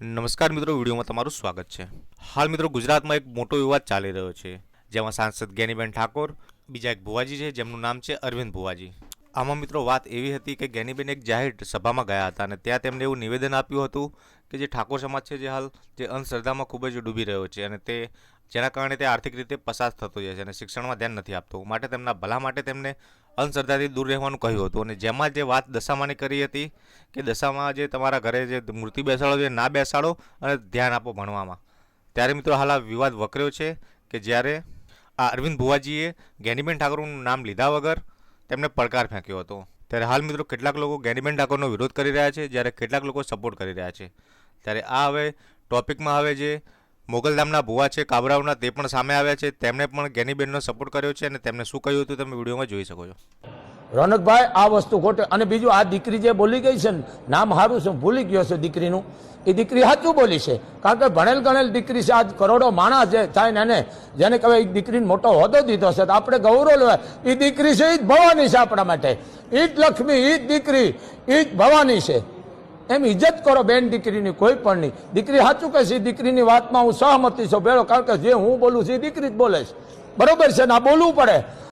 નમસ્કાર મિત્રો, વિડીયોમાં તમારું સ્વાગત છે. હાલ મિત્રો, ગુજરાતમાં એક મોટો વિવાદ ચાલી રહ્યો છે. જેમાં સાંસદ જ્ઞાનીબેન ઠાકોર, બીજા એક ભુવાજી છે, જેમનું નામ છે અરવિંદ ભુવાજી. આમાં મિત્રો, વાત એવી હતી કે ગેનીબેન એક જાહેર સભામાં ગયા હતા અને ત્યાં તેમણે એવું નિવેદન આપ્યું હતું કે જે ઠાકોર સમાજ છે જે હાલ, જે અંધશ્રદ્ધામાં ખૂબ જ ડૂબી રહ્યો છે અને તે, જેના કારણે તે આર્થિક રીતે પસાર થતો જાય છે અને શિક્ષણમાં ધ્યાન નથી આપતો. માટે તેમના ભલા માટે તેમને અંધશ્રદ્ધાથી દૂર રહેવાનું કહ્યું હતું. અને જેમાં જે વાત દશામાની કરી હતી કે દશામાં જે તમારા ઘરે જે મૂર્તિ બેસાડો છે ના બેસાડો અને ધ્યાન આપો ભણવામાં. ત્યારે મિત્રો હાલ આ વિવાદ વકર્યો છે કે જ્યારે આ અરવિંદ ભુવાજીએ ગેનીબેન ઠાકોરનું નામ લીધા વગર તેમને પડકાર ફેંક્યો હતો. ત્યારે હાલ મિત્રો કેટલાક લોકો ગેનીબેન ઠાકોરનો વિરોધ કરી રહ્યા છે, જ્યારે કેટલાક લોકો સપોર્ટ કરી રહ્યા છે. ત્યારે આ હવે ટોપિકમાં હવે જે મોગલધામના ભુવા છે, કાબરાઓના તે પણ સામે આવ્યા છે. તેમણે પણ ગેનીબેનનો સપોર્ટ કર્યો છે અને તેમને શું કહ્યું હતું તમે વિડીયોમાં જોઈ શકો છો. રોનકભાઈ, આ વસ્તુ ખોટે. અને બીજું, આ દીકરી જે બોલી ગઈ છે ને, નામ સારું છે ભૂલી ગયો છે દીકરીનું. એ દીકરી સાચું બોલી છે. કારણ કે ભણેલ ગણેલ દીકરી છે, આજ કરોડો માણસ જે થાય ને એને, જેને કહેવાય એ દીકરીને મોટો હોદ્દો દીધો છે, તો આપણે ગૌરવ લેવાય. એ દીકરી છે એ જ ભવાની છે આપણા માટે. એ જ લક્ષ્મી એ જ દીકરી એ જ ભવાની છે. એમ ઇજ્જત કરો બેન દીકરીની કોઈ પણ નહીં. દીકરી સાચું કહે છે દીકરીની વાતમાં હું સહમતી છું. ભેળો, કારણ કે જે હું બોલું છું એ દીકરી જ બોલે છે. બરોબર છે ને? આ બોલવું પડે.